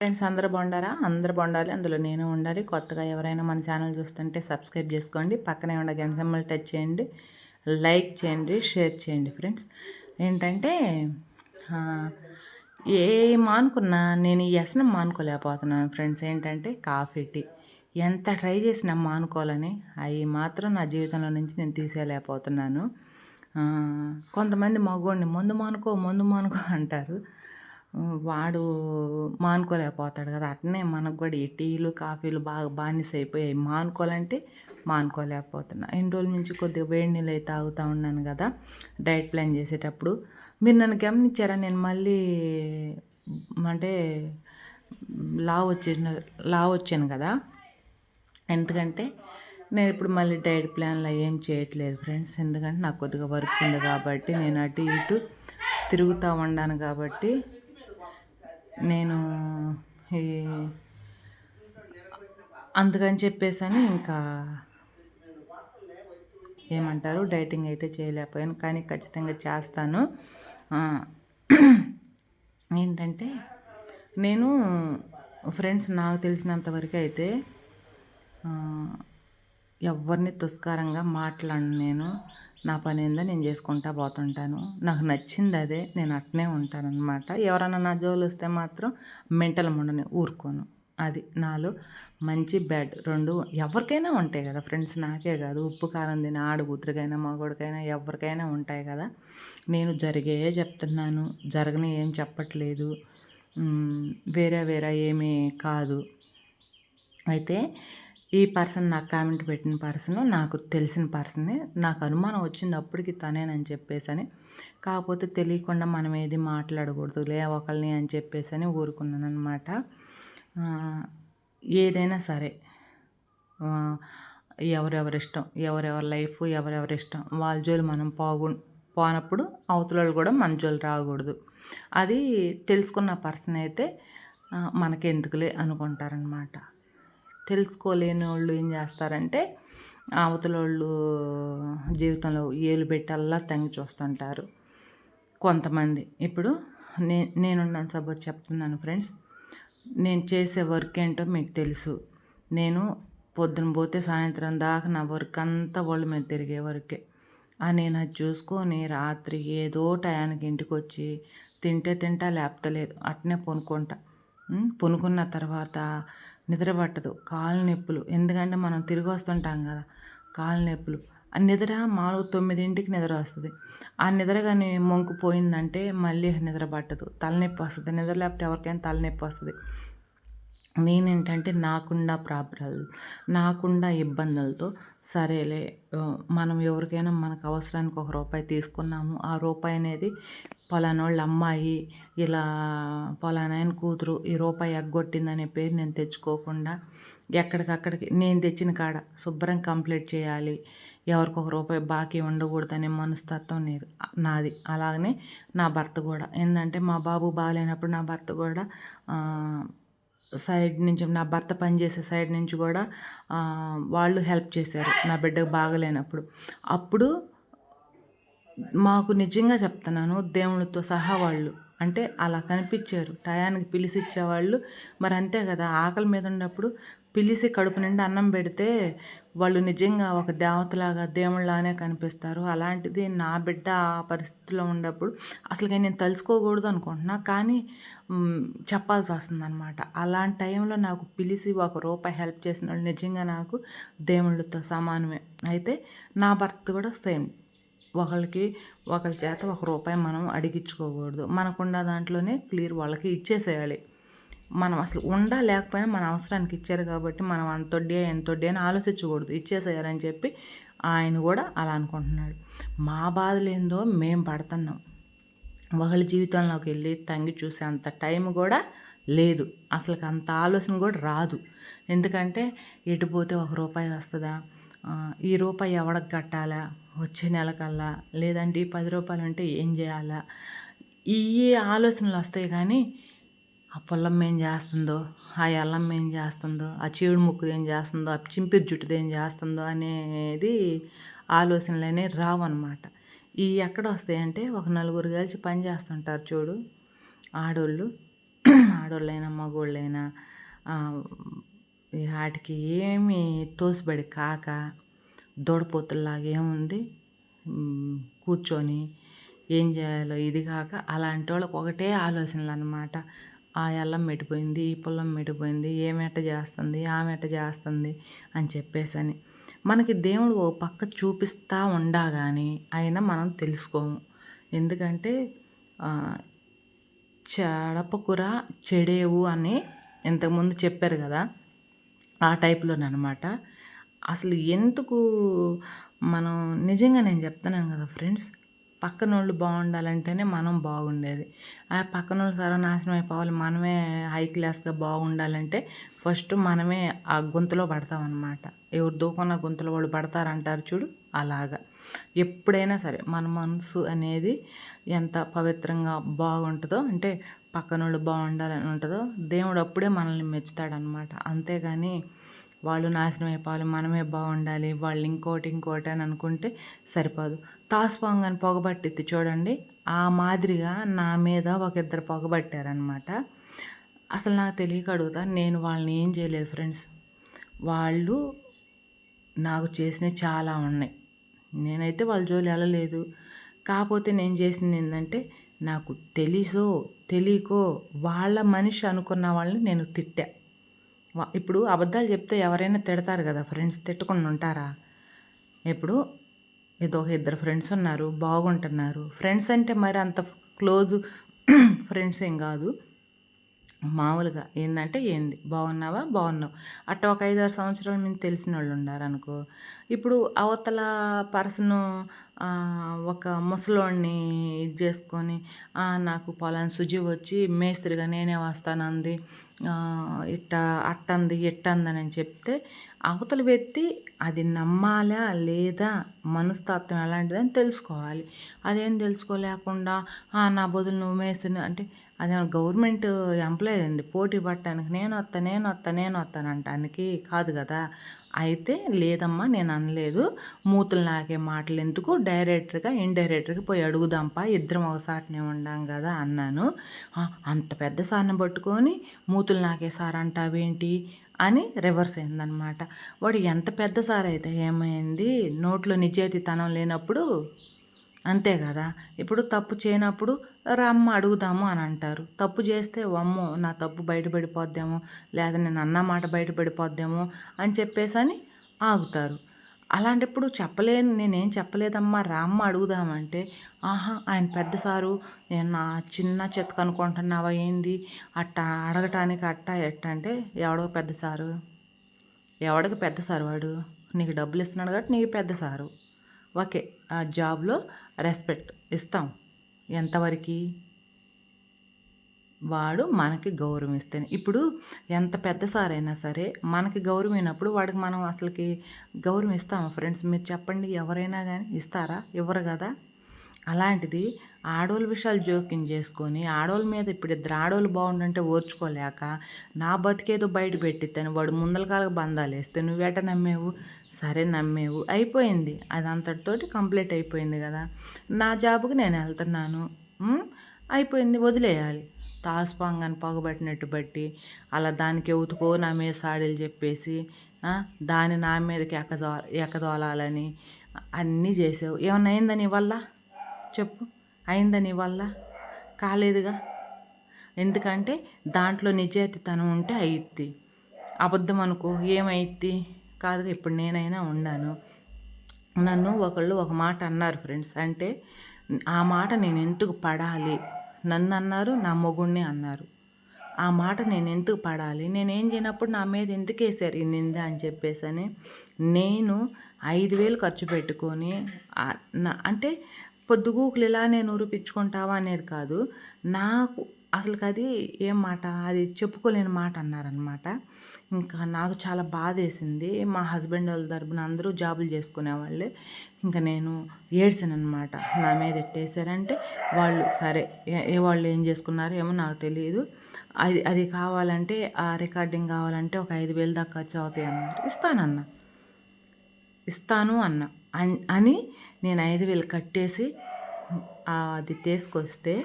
Friends అందరూ బాగుండారా? అందరూ బాగుండాలి. అందులో నేను ఉండాలి. కొత్తగా ఎవరైనా మన ఛానల్ చూస్తుంటే సబ్స్క్రైబ్ చేసుకోండి. పక్కనే ఉండే గంట టచ్ చేయండి. లైక్ చేయండి. షేర్ చేయండి ఫ్రెండ్స్. ఏంటంటే ఏం ఏ మానుకున్నా నేను ఈ వ్యసనం మానుకోలేకపోతున్నాను ఫ్రెండ్స్. ఏంటంటే కాఫీ టీ. ఎంత ట్రై చేసినా మానుకోవాలని అవి మాత్రం నా జీవితంలో నుంచి నేను తీసేయలేకపోతున్నాను. కొంతమంది మగోడిని మందు మానుకో మందు మానుకో అంటారు. వాడు మానుకోలేకపోతాడు కదా. అట్నే మనకు కూడా ఈ టీలు కాఫీలు బాగా బానిస అయిపోయాయి మానుకోవాలంటే మానుకోలేకపోతున్నా. ఎన్ని రోజుల నుంచి కొద్దిగా వేడి నీళ్ళు అయితే తాగుతూ ఉన్నాను కదా డైట్ ప్లాన్ చేసేటప్పుడు. మీరు నన్ను గమనించారా? నేను మళ్ళీ అంటే లావ్ వచ్చేసిన లావ్ వచ్చాను కదా. ఎందుకంటే నేను ఇప్పుడు మళ్ళీ డైట్ ప్లాన్లో ఏం చేయట్లేదు ఫ్రెండ్స్. ఎందుకంటే నాకు కొద్దిగా వర్క్ ఉంది కాబట్టి నేను అటు ఇటు తిరుగుతూ ఉన్నాను కాబట్టి నేను ఈ అందుకని చెప్పేసని ఇంకా ఏమంటారు డైటింగ్ అయితే చేయలేకపోయాను. కానీ ఖచ్చితంగా చేస్తాను. ఏంటంటే నేను ఫ్రెండ్స్ నాకు తెలిసినంత వరకు అయితే ఎవరిని తుస్కారంగా మాట్లాడను నేను. నా పని ఏందో నేను చేసుకుంటా పోతుంటాను. నాకు నచ్చింది అదే నేను అట్నే ఉంటానన్నమాట. ఎవరైనా నా జోలు వస్తే మాత్రం మెంటల్ ఉండని ఊరుకోను. అది నాలో మంచి బ్యాడ్ రెండు ఎవరికైనా ఉంటాయి కదా ఫ్రెండ్స్ నాకే కాదు. ఉప్పు కారం తిన ఆడకూతురికైనా మగోడికైనా ఎవరికైనా ఉంటాయి కదా. నేను జరిగే చెప్తున్నాను జరగని ఏం చెప్పట్లేదు. వేరే వేరే ఏమీ కాదు. అయితే ఈ పర్సన్ నాకు కామెంట్ పెట్టిన పర్సన్ నాకు తెలిసిన పర్సనే నాకు అనుమానం వచ్చింది అప్పటికి తనేనని చెప్పేసి అని కాకపోతే తెలియకుండా మనం ఏది మాట్లాడకూడదు లే ఒకరిని అని చెప్పేసి అని ఊరుకున్నాను అనమాట ఏదైనా సరే. ఎవరెవరి ఇష్టం ఎవరెవరి లైఫ్ ఎవరెవరి ఇష్టం వాళ్ళ జోలు మనం పోగు పోనప్పుడు అవతల వాళ్ళు కూడా మన జోలు రాకూడదు. అది తెలుసుకున్న పర్సన్ అయితే మనకెందుకులే అనుకుంటారనమాట తెలుసుకోలేని వాళ్ళు ఏం చేస్తారంటే అవతల వాళ్ళు జీవితంలో ఏలు పెట్టల్లా తంగి చూస్తుంటారు. కొంతమంది. ఇప్పుడు నే నేనున్నాను సపోజ్ చెప్తున్నాను ఫ్రెండ్స్. నేను చేసే వర్క్ ఏంటో మీకు తెలుసు. నేను పొద్దున పోతే సాయంత్రం దాకా నా వర్క్ అంతా వాళ్ళ మీద తిరిగే వరకే. ఆ నేను అది చూసుకొని రాత్రి ఏదో టయానికి ఇంటికి వచ్చి తింటే తింటా లేపతలేదు అట్నే పొనుకుంటా. పొనుకున్న తర్వాత నిద్ర పట్టదు. కాలు నొప్పులు. ఎందుకంటే మనం తిరిగి వస్తుంటాం కదా. కాలు నొప్పులు. ఆ నిద్ర మామూలుగా తొమ్మిదింటికి నిద్ర వస్తుంది. ఆ నిద్ర కానీ మొంకు పోయిందంటే మళ్ళీ నిద్ర పట్టదు. తలనొప్పి వస్తుంది. నిద్ర లేకపోతే ఎవరికైనా తలనొప్పి వస్తుంది. నేనేంటంటే నాకుండా ప్రాబ్లాలు నాకుండా ఇబ్బందులతో సరేలే మనం ఎవరికైనా మనకు అవసరానికి ఒక రూపాయి తీసుకున్నాము ఆ రూపాయి అనేది పలానోళ్ళ అమ్మాయి ఇలా పలానాయన కూతురు ఈ రూపాయి ఎగ్గొట్టిందనే పేరు నేను తెచ్చుకోకుండా ఎక్కడికక్కడికి నేను తెచ్చిన కాడ శుభ్రం కంప్లీట్ చేయాలి ఎవరికి ఒక రూపాయి బాకీ ఉండకూడదనే మనస్తత్వం నేను నాది. అలాగనే నా భర్త కూడా. ఏంటంటే మా బాబు బాగాలేనప్పుడు నా భర్త కూడా సైడ్ నుంచి నా భర్త పనిచేసే సైడ్ నుంచి కూడా వాళ్ళు హెల్ప్ చేశారు. నా బిడ్డకు బాగలేనప్పుడు. అప్పుడు మాకు నిజంగా చెప్తున్నాను దేవునితో సహా వాళ్ళు. అంటే అలా కనిపించారు. టయానికి పిలిచి ఇచ్చేవాళ్ళు మరి అంతే కదా ఆకలి మీద ఉన్నప్పుడు పిలిచి కడుపు నిండా అన్నం పెడితే వాళ్ళు నిజంగా ఒక దేవతలాగా దేవుళ్ళలానే కనిపిస్తారు. అలాంటిది నా బిడ్డ ఆ పరిస్థితిలో ఉన్నప్పుడు అసలు నేను తలుచుకోకూడదు అనుకుంటున్నా. కానీ చెప్పాల్సి వస్తుంది అనమాట అలాంటి టైంలో నాకు పిలిచి ఒక రూపాయి హెల్ప్ చేసిన వాళ్ళు నిజంగా నాకు దేవుళ్ళతో సమానమే. అయితే నా భర్త కూడా సేమ్. ఒకరికి ఒకరి చేత ఒక రూపాయి మనం అడిగించుకోకూడదు మనకున్న దాంట్లోనే క్లియర్ వాళ్ళకి ఇచ్చేసేయాలి. మనం అసలు ఉండా లేకపోయినా మన అవసరానికి ఇచ్చారు కాబట్టి మనం అంతొడ్డే ఎంతొడ్డే అని ఆలోచించకూడదు. ఇచ్చేసేయాలని చెప్పి ఆయన కూడా అలా అనుకుంటున్నాడు. మా బాధలు ఏందో మేము పడుతున్నాం. ఒకళ్ళ జీవితంలోకి వెళ్ళి తంగి చూసే అంత టైం కూడా లేదు. అసలు అంత ఆలోచన కూడా రాదు. ఎందుకంటే ఎటు పోతే ఒక రూపాయి వస్తుందా? ఈ రూపాయి ఎవడికి కట్టాలా? వచ్చే నెలకల్లా? లేదంటే ఈ పది రూపాయలు ఉంటే ఏం చేయాలా? ఈ ఆలోచనలు వస్తాయి కానీ ఆ పొలం ఏం చేస్తుందో ఆ ఎల్లమ్మ ఏం చేస్తుందో ఆ చీడు ముక్కు ఏం చేస్తుందో ఆ చింపిరి జుట్టుది ఏం చేస్తుందో అనేది ఆలోచనలు అనేవి అనమాట ఈ ఎక్కడ వస్తాయంటే ఒక నలుగురు కలిసి పని చేస్తుంటారు చూడు. ఆడోళ్ళు ఆడోళ్ళైనా మగోళ్ళైనా వాటికి ఏమి తోసిబడి కాక దొడపోతుల్లాగా ఏముంది? కూర్చొని ఏం చేయాలో ఇది కాక అలాంటి వాళ్ళకి ఒకటే ఆలోచనలు అనమాట ఆ అల్లం మెడిపోయింది ఈ పొలం మెడిపోయింది ఏమెట చేస్తుంది ఆమెట చేస్తుంది అని చెప్పేసి అని మనకి దేవుడు ఓ పక్క చూపిస్తూ ఉండగాని అయినా మనం తెలుసుకోము. ఎందుకంటే ఆ, చెడపకుర చెడేవు అని ఇంతకుముందు చెప్పారు కదా ఆ టైప్లోనమాట అసలు ఎందుకు మనం నిజంగా నేను చెప్తున్నాను కదా ఫ్రెండ్స్ పక్కన వాళ్ళు బాగుండాలంటేనే మనం బాగుండేది. ఆ పక్కన వాళ్ళు సర్వనాశనం అయిపోవాలి. మనమే హై క్లాస్గా బాగుండాలంటే ఫస్ట్ మనమే ఆ గుంతలో పడతామన్నమాట ఎవరు దూకున్న గుంతలో వాళ్ళు పడతారంటారు చూడు అలాగా. ఎప్పుడైనా సరే మన మనసు అనేది ఎంత పవిత్రంగా బాగుంటుందో అంటే పక్కనోళ్ళు బాగుండాలని ఉంటుందో దేవుడు అప్పుడే మనల్ని మెచ్చుతాడనమాట అంతేగాని వాళ్ళు నాశనం అయిపోవాలి మనమే బాగుండాలి వాళ్ళు ఇంకోటి ఇంకోటి అని అనుకుంటే సరిపోదు. తాసుపాంగని పొగబట్టిద్ది చూడండి ఆ మాదిరిగా నా మీద ఒక ఇద్దరు పొగబట్టారనమాట అసలు నాకు తెలియక అడుగుతా నేను వాళ్ళని ఏం చేయలేదు ఫ్రెండ్స్. వాళ్ళు నాకు చేసినవి చాలా ఉన్నాయి. నేనైతే వాళ్ళ జోలి వెళ్ళలేదు. కాకపోతే నేను చేసింది ఏంటంటే నాకు తెలుసో తెలియకో వాళ్ళ మనిషి అనుకున్న వాళ్ళని నేను తిట్టా. ఇప్పుడు అబద్ధాలు చెప్తే ఎవరైనా తిడతారు కదా ఫ్రెండ్స్ తిట్టకుండా ఉంటారా? ఇప్పుడు ఏదో ఒక ఇద్దరు ఫ్రెండ్స్ ఉన్నారు బాగుంటున్నారు. ఫ్రెండ్స్ అంటే మరి అంత క్లోజ్ ఫ్రెండ్స్ ఏం కాదు. మామూలుగా ఏంటంటే ఏంది? బాగున్నావా? బాగున్నావు. అట్ట ఒక ఐదారు సంవత్సరాలు మేము తెలిసిన వాళ్ళు ఉన్నారనుకో ఇప్పుడు అవతల పర్సన్ ఒక ముసలోడిని ఇది చేసుకొని నాకు పొలాన్ని సుజి వచ్చి మేస్త్రిగా నేనే వస్తానంది ఇట్ట అట్టంది ఇట్టంది అని చెప్తే అవతల వ్యక్తి అది నమ్మాలా లేదా మనస్తత్వం ఎలాంటిదని తెలుసుకోవాలి. అదేం తెలుసుకోలేకుండా నా బదులు నువ్వు మేస్త్రిని అంటే అదే గవర్నమెంట్ ఎంప్లాయ్ అండి పోటీ పట్టడానికి నేను వస్తా నేను వస్తా నేను వస్తాను అంటానికి కాదు కదా. అయితే లేదమ్మా నేను అనలేదు. మూతులు నాకే మాటలు ఎందుకు? డైరెక్టర్గా ఇండైరెక్టర్గా పోయి అడుగుదాంపా ఇద్దరం ఒకసారినే ఉండాం కదా అన్నాను. అంత పెద్ద సార్ని పట్టుకొని మూతులు నాకే సార్ అంటావేంటి? అని రివర్స్ అయిందనమాట. వాడు ఎంత పెద్ద సార్ అయితే ఏమైంది? నోట్లో నిజాయితీతనం లేనప్పుడు అంతే కదా? ఇప్పుడు తప్పు చేయనప్పుడు రమ్మ అడుగుదాము అని అంటారు. తప్పు చేస్తే అమ్మో నా తప్పు బయటపడిపోద్దేమో లేదా నేను అన్న మాట బయటపడిపోద్దేమో అని చెప్పేసి అని ఆగుతారు. అలాంటప్పుడు చెప్పలేను నేనేం చెప్పలేదమ్మా రామ్మ అడుగుదామంటే ఆహా ఆయన పెద్ద సారు నేను నా చిన్న చెత్త అనుకుంటున్నావా ఏంది? అట్ట అడగటానికి అట్ట ఎట్ట అంటే ఎవడో పెద్ద సారు? ఎవడికి పెద్ద సారు వాడు? నీకు డబ్బులు ఇస్తున్నాడు కాబట్టి నీకు పెద్ద సారు. ఓకే. ఆ జాబ్లో రెస్పెక్ట్ ఇస్తాం. ఎంతవరకు? వాడు మనకి గౌరవం ఇస్తేనే ఇప్పుడు ఎంత పెద్ద సారైనా సరే మనకి గౌరవం అయినప్పుడు వాడికి మనం అసలుకి గౌరవం ఇస్తాము ఫ్రెండ్స్ మీరు చెప్పండి ఎవరైనా కానీ ఇస్తారా? ఇవ్వరు కదా? అలాంటిది ఆడోళ్ళ విషయాలు జోక్యం చేసుకొని ఆడోళ్ళ మీద ఇప్పుడు ఇద్దరు ఆడోళ్ళు బాగుండంటే ఓర్చుకోలేక నా బతికేదో బయట పెట్టిస్తాను వాడు ముందల కాలకు బంధాలు వేస్తే నువ్వేట నమ్మేవు? సరే నమ్మేవు. అయిపోయింది. అది అంతటితోటి కంప్లీట్ అయిపోయింది కదా. నా జాబుకి నేను వెళ్తున్నాను. అయిపోయింది. వదిలేయాలి. తాసుపాంగాన్ని పగబట్టినట్టు బట్టి అలా దానికి ఎవుతుకో నా మీద సాడీలు చెప్పేసి దాని నా మీదకి ఎక్కదో ఎక్కదోలాలని అన్నీ చేసావు. ఏమన్నా అయిందా నీ వల్ల? చెప్పు. అయిందా నీ వల్ల కాలేదుగా? ఎందుకంటే దాంట్లో నిజాయితీతనం ఉంటే అయిద్ది. అబద్ధం అనుకో ఏమైద్ది? కాదుగా ఇప్పుడు నేనైనా ఉన్నాను. నన్ను ఒకళ్ళు ఒక మాట అన్నారు ఫ్రెండ్స్. అంటే ఆ మాట నేను ఎందుకు పడాలి? నన్ను అన్నారు నా మొగుణ్ణి అన్నారు. ఆ మాట నేను ఎందుకు పడాలి? నేను ఏం చేయనప్పుడు నా మీద ఎందుకు వేసారు ఈ నింద అని చెప్పేసి అని నేను ఐదు వేలు ఖర్చు పెట్టుకొని అంటే పొద్దుగూకులు ఇలా నేను ఊరిపించుకుంటావా అనేది కాదు. నాకు అసలు అది ఏం మాట? అది చెప్పుకోలేని మాట అన్నారనమాట. ఇంకా నాకు చాలా బాధ వేసింది మా హస్బెండ్ వాళ్ళ తరపున అందరూ జాబులు చేసుకునేవాళ్ళు. ఇంకా నేను ఏడ్చానమాట నా మీద ఎట్టేసారంటే వాళ్ళు సరే ఏ- వాళ్ళు ఏం చేసుకున్నారో ఏమో నాకు తెలియదు అది అది కావాలంటే ఆ రికార్డింగ్ కావాలంటే ఒక ఐదు వేలు దాకా ఖర్చు అవుతాయి అన్నారు. ఇస్తానన్నా. ఇస్తాను అన్న. అన్- అని నేను ఐదు వేలు కట్టేసి అది తీసుకొస్తే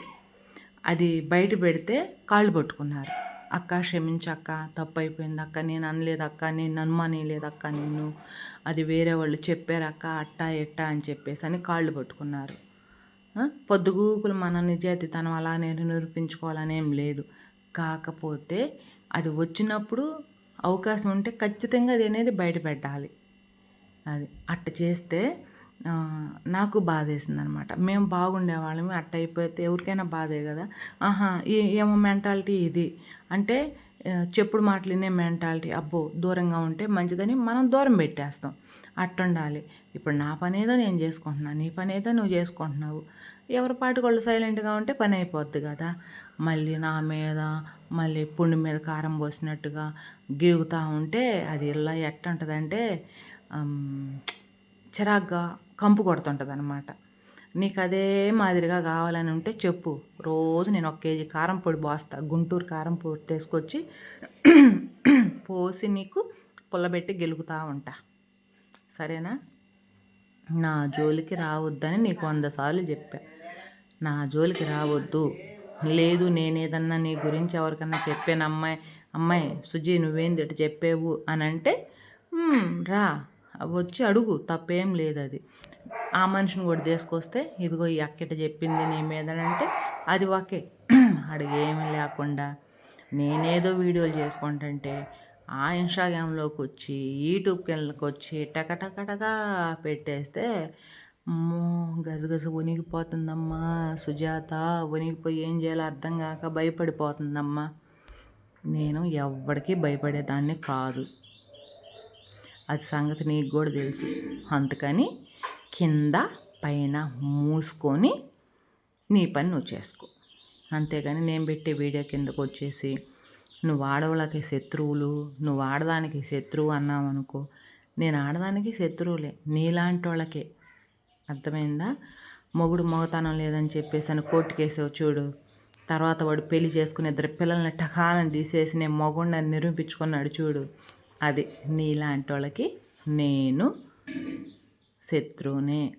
అది బయట పెడితే కాళ్ళు పట్టుకున్నారు. అక్క క్షమించక్క తప్పు అయిపోయింది అక్క నేను అనలేదు అక్క నేను అనుమానేయలేదు అక్క నిన్ను అది వేరే వాళ్ళు చెప్పారక్క అట్టా ఎట్టా అని చెప్పేసి అని కాళ్ళు పట్టుకున్నారు. పొద్దుగూకులు మన నిజాయితీతనం అలానే నిరూపించుకోవాలని ఏం లేదు. కాకపోతే అది వచ్చినప్పుడు అవకాశం ఉంటే ఖచ్చితంగా అది అనేది బయట పెట్టాలి. అది అట్ట చేస్తే నాకు బాధ వేసింది అనమాట మేము బాగుండేవాళ్ళమే అట్ట అయిపోతే ఎవరికైనా బాధే కదా. ఆహా ఈ- ఏమో మెంటాలిటీ ఇది అంటే చెప్పుడు మాటలు వినే మెంటాలిటీ. అబ్బో దూరంగా ఉంటే మంచిదని మనం దూరం పెట్టేస్తాం. అట్టుండాలి. ఇప్పుడు నా పని ఏదో నేను చేసుకుంటున్నాను నీ పని ఏదో నువ్వు చేసుకుంటున్నావు. ఎవరి పాటి వాళ్ళు సైలెంట్గా ఉంటే పని అయిపోద్ది కదా. మళ్ళీ నా మీద మళ్ళీ పుండి మీద కారం పోసినట్టుగా గీగుతూ ఉంటే అది ఇలా ఎట్టుంటుందంటే ఆమ్, చిరాగ్గా కంపు కొడుతుంటుంది అనమాట నీకు అదే మాదిరిగా కావాలని ఉంటే చెప్పు. రోజు నేను ఒక కేజీ కారం పొడి పోస్తా. గుంటూరు కారం పొడి తీసుకొచ్చి పోసి నీకు పుల్లబెట్టి గెలుగుతూ ఉంటా. సరేనా? నా జోలికి రావద్దని నీకు వంద సార్లు చెప్పా. నా జోలికి రావద్దు. లేదు నేనేదన్నా నీ గురించి ఎవరికన్నా చెప్పాను. అమ్మాయి అమ్మాయి సుజీ నువ్వేంది ఇటు చెప్పావు? అని అంటే రా. వచ్చి అడుగు తప్పేం లేదు అది ఆ మనిషిని కూడా తీసుకొస్తే ఇదిగో ఈ అక్కట చెప్పింది నీ మీద అంటే అది ఓకే అడిగేమీ లేకుండా నేనేదో వీడియోలు చేసుకుంటుంటే ఆ ఇన్స్టాగ్రామ్లోకి వచ్చి యూట్యూబ్కి వచ్చి టకటకటగా పెట్టేస్తే గజగజ వణిగిపోతుందమ్మా సుజాత వణిగిపోయి ఏం చేయాలో అర్థం కాక భయపడిపోతుందమ్మా. నేను ఎవరికి భయపడేదాన్ని కాదు. అది సంగతి నీకు కూడా తెలుసు. అందుకని కింద పైన మూసుకొని నీ పని నువ్వు చేసుకో. అంతేగాని నేను పెట్టే వీడియో కిందకు వచ్చేసి నువ్వు ఆడవాళ్ళకి శత్రువులు నువ్వు ఆడదానికి శత్రువు అన్నావనుకో నేను ఆడదానికి శత్రువులే నీలాంటి వాళ్ళకే. అర్థమైందా? మొగుడు మొగతనం లేదని చెప్పేసి అని కోర్టుకేసావు చూడు. తర్వాత వాడు పెళ్ళి చేసుకుని ఇద్దరు పిల్లల్ని టకాలను తీసేసి నేను మొగుడిని నిరూపించుకున్నాడు చూడు. అది నీలాంటి వాళ్ళకి నేను శత్రువునే.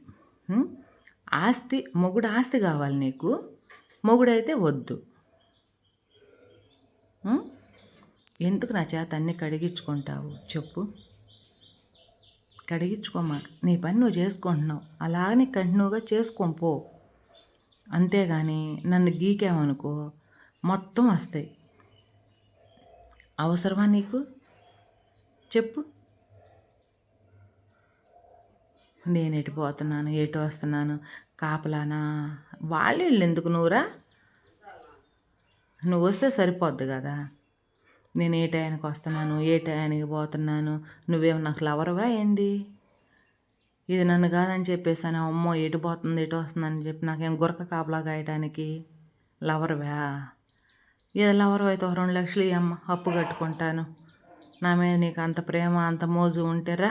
ఆస్తి మొగుడు ఆస్తి కావాలి నీకు. మొగుడైతే వద్దు. ఎందుకు నా చేత అన్నీ కడిగించుకుంటావు? చెప్పు. కడిగించుకోమా. నీ పని నువ్వు చేసుకుంటున్నావు. అలాగని కంటిన్యూగా చేసుకొని పో. అంతేగాని నన్ను గీకామనుకో మొత్తం వస్తాయి. అవసరమా నీకు? చెప్పు. నేను ఎటు పోతున్నాను ఎటు వస్తున్నాను కాపలానా? వాళ్ళు వీళ్ళు ఎందుకు నువ్వురా? నువ్వు వస్తే సరిపోద్ది కదా. నేను ఏ టయానికి వస్తున్నాను ఏ టయానికి పోతున్నాను నువ్వేమో నాకు లవరవా ఏంది? ఇది నన్ను కాదని చెప్పేసాను అమ్మో ఎటు పోతుంది ఎటు వస్తుందని చెప్పి నాకేం గురక కాపలా కాయటానికి లవర్వా? ఏదో లవర్ అయితే ఒక రెండు లక్షలు ఇవ్వమ్మ అప్పు కట్టుకుంటాను. నా మీద నీకు అంత ప్రేమ అంత మోజు ఉంటేరా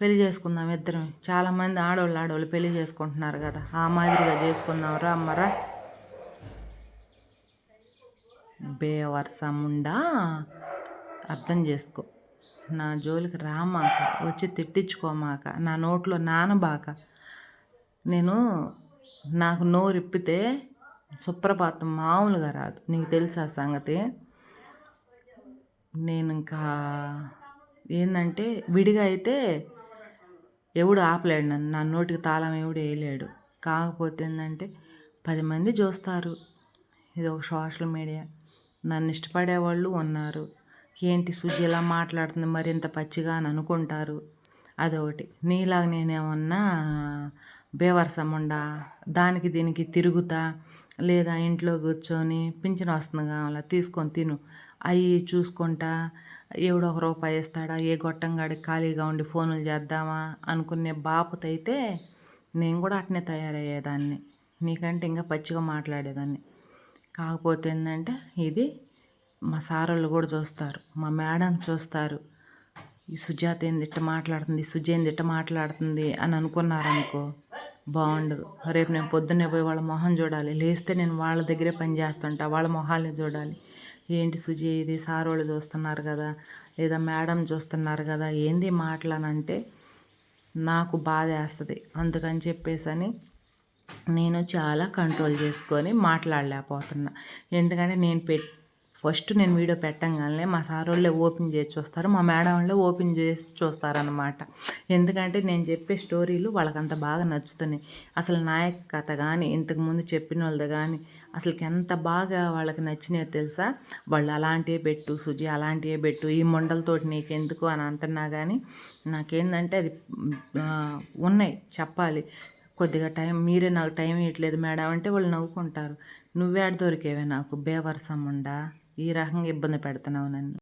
పెళ్ళి చేసుకుందాం ఇద్దరం. చాలామంది ఆడవాళ్ళు ఆడవాళ్ళు పెళ్ళి చేసుకుంటున్నారు కదా. ఆ మాదిరిగా చేసుకుందాం రా అమ్మరా బేవర్సముండా. అర్థం చేసుకో. నా జోలికి రామాక వచ్చి తిట్టించుకోమాక నా నోట్లో నానబాక నేను నాకు నోరిప్పితే సుప్రభాతం మామూలుగా రాదు. నీకు తెలుసా సంగతి? నేను ఇంకా ఏంటంటే విడిగా అయితే ఎవడు ఆపలేడు నన్ను. నా నోటికి తాళం ఎవడు వేయలేడు. కాకపోతే ఏంటంటే పది మంది చూస్తారు. ఇది ఒక సోషల్ మీడియా. నన్ను ఇష్టపడే వాళ్ళు ఉన్నారు. ఏంటి సుజి ఇలా మాట్లాడుతుంది? మరి ఇంత పచ్చిగా అని అనుకుంటారు. అదొకటి. నీలాగా నేనేమన్నా బేవర్సముండా దానికి దీనికి తిరుగుతా? లేదా ఇంట్లో కూర్చొని పింఛన్ వస్తుంది కావాలా? తీసుకొని తిను. అవి చూసుకుంటా ఎవడో ఒక రూపాయి ఇస్తాడా ఏ గొట్టంగాడికి ఖాళీగా ఉండి ఫోన్లు చేద్దామా అనుకునే బాపతైతే నేను కూడా అట్నే తయారయ్యేదాన్ని. నీకంటే ఇంకా పచ్చిగా మాట్లాడేదాన్ని. కాకపోతే ఏంటంటే ఇది మా సారోళ్ళు కూడా చూస్తారు మా మేడం చూస్తారు. ఈ సుజాత ఏంది ఇట్ట మాట్లాడుతుంది ఈ సుజ ఏంది ఇట్ట మాట్లాడుతుంది అని అనుకున్నారనుకో బాగుండదు. రేపు నేను పొద్దున్నే పోయి వాళ్ళ మొహం చూడాలి లేస్తే నేను వాళ్ళ దగ్గరే పని చేస్తుంటా వాళ్ళ మొహాల్ని చూడాలి. ఏంటి సుజి ఇది సారోళ్ళు చూస్తున్నారు కదా లేదా మేడం చూస్తున్నారు కదా ఏంది మాటలనంటే నాకు బాధ వేస్తుంది. అందుకని చెప్పేసని నేను చాలా కంట్రోల్ చేసుకొని మాట్లాడలేకపోతున్నా. ఎందుకంటే నేను పెట్ ఫస్ట్ నేను వీడియో పెట్టంగానే మా సార్ వాళ్ళే ఓపెన్ చేసి చూస్తారు మా మేడం వాళ్ళే ఓపెన్ చేసి చూస్తారనమాట ఎందుకంటే నేను చెప్పే స్టోరీలు వాళ్ళకంత బాగా నచ్చుతున్నాయి. అసలు నాయక కథ కానీ ఇంతకుముందు చెప్పిన వాళ్ళది కానీ అసలుకి ఎంత బాగా వాళ్ళకి నచ్చినాయో తెలుసా? వాళ్ళు అలాంటివే పెట్టు సుజి అలాంటివే పెట్టు ఈ మొండలతోటి నీకెందుకు అని అంటున్నా కానీ నాకేందంటే అది ఉన్నాయి చెప్పాలి. కొద్దిగా టైం మీరే నాకు టైం ఇవ్వట్లేదు మేడం అంటే వాళ్ళు నవ్వుకుంటారు. నువ్వే దొరికేవే నాకు బేవర్సం ఉండా ఈ రకంగా ఇబ్బంది పెడుతున్నావు నన్ను.